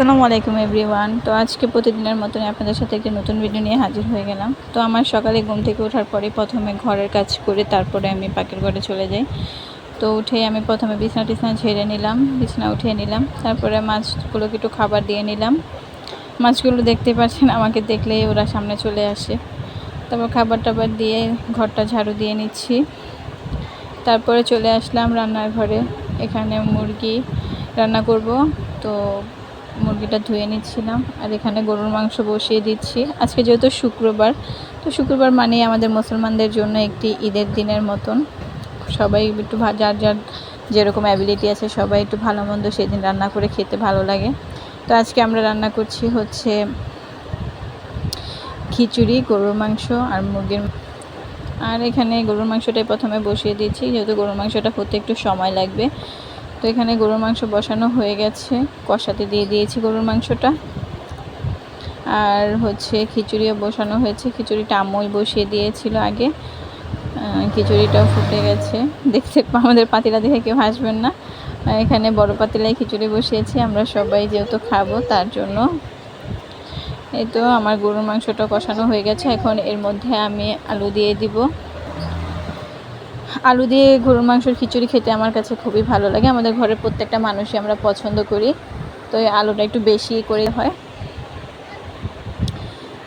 আসসালামু আলাইকুম এভরিওয়ান। তো আজকে প্রতিদিনের মতনই আপনাদের সাথে একটি নতুন ভিডিও নিয়ে হাজির হয়ে গেলাম। তো আমার সকালে ঘুম থেকে ওঠার পরে প্রথমে ঘরের কাজ করে তারপরে আমি পাখির ঘরে চলে যাই। তো উঠে আমি প্রথমে বিছনা টিছনা ঝেড়ে নিলাম, বিছনা উঠিয়ে নিলাম, তারপরে মাছগুলোকে একটু খাবার দিয়ে নিলাম। মাছগুলো দেখতে পাচ্ছেন, আমাকে দেখলেই ওরা সামনে চলে আসে। তারপর খাবার টাবার দিয়ে ঘরটা ঝাড়ু দিয়ে নিচ্ছি। তারপরে চলে আসলাম রান্নার ঘরে। এখানে মুরগি রান্না করব। তো মুরগিটা ধুয়ে নিচ্ছিলাম আর এখানে গরুর মাংস বসিয়ে দিচ্ছি। আজকে যেহেতু শুক্রবার, তো শুক্রবার মানেই আমাদের মুসলমানদের জন্য একটি ঈদের দিনের মতন। সবাই একটু যার যার যেরকম অ্যাবিলিটি আছে, সবাই একটু ভালো মন্দ সেদিন রান্না করে খেতে ভালো লাগে। তো আজকে আমরা রান্না করছি হচ্ছে খিচুড়ি, গরুর মাংস আর মুরগির আর এখানে গরুর মাংসটাই প্রথমে বসিয়ে দিয়েছি যেহেতু গরুর মাংসটা হতে একটু সময় লাগবে তো এখানে গরুর মাংস বসানো হয়ে গেছে। কষাতে দিয়ে দিয়েছি গরুর মাংসটা। আর হচ্ছে খিচুড়িও বসানো হয়েছে। খিচুড়িটা আম্মুই বসিয়ে দিয়েছিল আগে। খিচুড়িটাও ফুটে গেছে। দেখতে আমাদের পাতিলা দেখে কেউ হাসবেন না। এখানে বড় পাতিলায় খিচুড়ি বসিয়েছি। আমরা সবাই যেহেতু খাব, তার জন্য। এই তো আমার গরুর মাংসটা কষানো হয়ে গেছে। এখন এর মধ্যে আমি আলু দিয়ে দিব। আলু দিয়ে গরুর মাংসের খিচুড়ি খেতে আমার কাছে খুবই ভালো লাগে। আমাদের ঘরের প্রত্যেকটা মানুষই আমরা পছন্দ করি। তো এই আলুটা একটু বেশি করে হয়।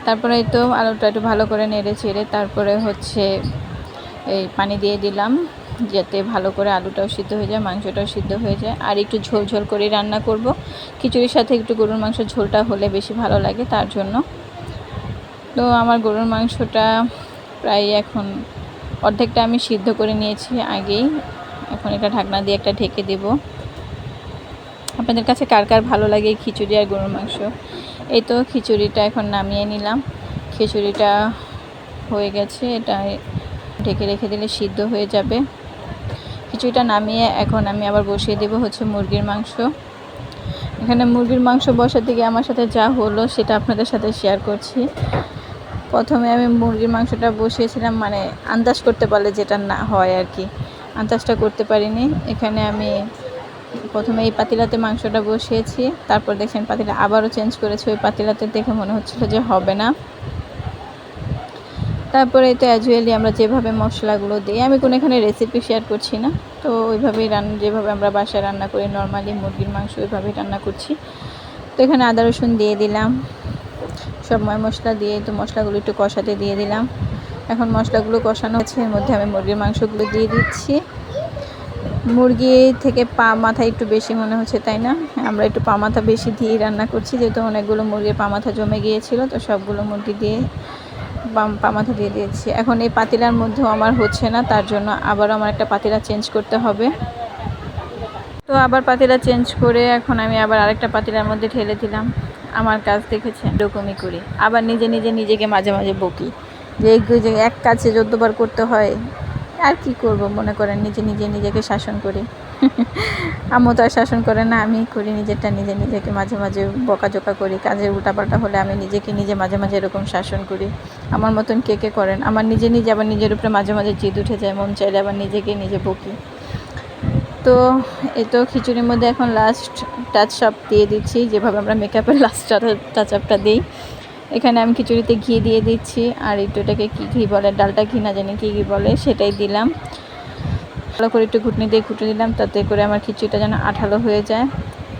তারপরে তো আলুটা একটু ভালো করে নেড়ে চেড়ে তারপরে হচ্ছে এই পানি দিয়ে দিলাম যাতে ভালো করে আলুটাও সিদ্ধ হয়ে যায়, মাংসটাও সিদ্ধ হয়ে যায়। আর একটু ঝোল ঝোল করে রান্না করব। খিচুড়ির সাথে একটু গরুর মাংসের ঝোলটা হলে বেশি ভালো লাগে তার জন্য। তো আমার গরুর মাংসটা প্রায় এখন অর্ধেকটা আমি সিদ্ধ করে নিয়েছি আগেই। এখন এটা ঢাকনা দিয়ে একটা ঢেকে দেব। আপনাদের কাছে কার কার ভালো লাগে খিচুড়ি আর গরুর মাংস? এই তো খিচুড়িটা এখন নামিয়ে নিলাম। খিচুড়িটা হয়ে গেছে, এটা ঢেকে রেখে দিলে সিদ্ধ হয়ে যাবে। খিচুড়িটা নামিয়ে এখন আমি আবার বসিয়ে দেবো হচ্ছে মুরগির মাংস। এখানে মুরগির মাংস বসাতে গিয়ে আমার সাথে যা হলো সেটা আপনাদের সাথে শেয়ার করছি। প্রথমে আমি মুরগির মাংসটা বসিয়েছিলাম মানে আন্দাজ করতে পারলে যেটা না হয় আর কি। আন্দাজটা করতে পারিনি। এখানে আমি প্রথমে এই পাতিলাতে মাংসটা বসিয়েছি, তারপর দেখছেন পাতিলা আবারও চেঞ্জ করেছি। ওই পাতিলাতে দেখে মনে হচ্ছিল যে হবে না। তারপরে তো অ্যাজুয়ালি আমরা যেভাবে মশলাগুলো দিই, আমি কোনো এখানে রেসিপি শেয়ার করছি না। তো ওইভাবেই রান্না যেভাবে আমরা বাসায় রান্না করি নর্মালি মুরগির মাংস ওইভাবেই রান্না করছি। তো এখানে আদা রসুন দিয়ে দিলাম। সব মশলা দিয়ে তো মশলাগুলো একটু কষাতে দিয়ে দিলাম। এখন মশলাগুলো কষানো হচ্ছে, এর মধ্যে আমি মুরগির মাংসগুলো দিয়ে দিচ্ছি। মুরগি থেকে পা মাথা একটু বেশি মনে হচ্ছে, তাই না? আমরা একটু পা মাথা বেশি দিয়ে রান্না করছি, যেহেতু অনেকগুলো মুরগির পা মাথা জমে গিয়েছিল, তো সবগুলো মুরগি দিয়ে পা মাথা দিয়ে দিয়েছি। এখন এই পাতিলার মধ্যেও আমার হচ্ছে না, তার জন্য আবারও আমার একটা পাতিলা চেঞ্জ করতে হবে। তো আবার পাতিলা চেঞ্জ করে এখন আমি আবার আরেকটা পাতিলার মধ্যে ঢেলে দিলাম। আমার কাজ দেখেছে, এরকমই করি। আবার নিজে নিজে নিজেকে মাঝে মাঝে বকি। যে এক কাজে যদ্দবার করতে হয়, আর কি করব মনে করেন, নিজে নিজে নিজেকে শাসন করি। আম্মু তো আর শাসন করে না আমি করি নিজেরটা নিজে নিজেকে মাঝে মাঝে বকাঝোকা করি। কাজের উল্টাপাল্টা হলে আমি নিজেকে নিজে মাঝে মাঝে এরকম শাসন করি। আমার মতন কে কে করেন? আমার নিজে নিজে আবার নিজের উপরে মাঝে মাঝে জিদ উঠে যায়, মন চাইলে আবার নিজেকে নিজে বকি। তো এই তো খিচুড়ির মধ্যে এখন লাস্ট টাচ আপ দিয়ে দিচ্ছি, যেভাবে আমরা মেকআপের লাস্ট টাচ আপটা দিই। এখানে আমি খিচুড়িতে ঘি দিয়ে দিচ্ছি, আর একটু এটাকে কী ঘি বলে, ডালটা ঘি না জানি কী ঘি বলে, সেটাই দিলাম। ভালো করে একটু ঘুটনি দিয়ে ঘুটে দিলাম তাতে করে আমার খিচুড়িটা যেন আঠালো হয়ে যায়।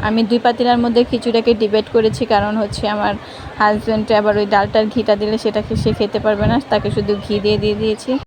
আমি দুই পাতিলার মধ্যে খিচুড়িটাকে ডিবেট করেছি, কারণ হচ্ছে আমার হাজব্যান্ডে আবার ওই ডালটার ঘিটা দিলে সেটাকে সে খেতে পারবে না, তাকে শুধু ঘি দিয়ে দিয়ে দিয়েছি।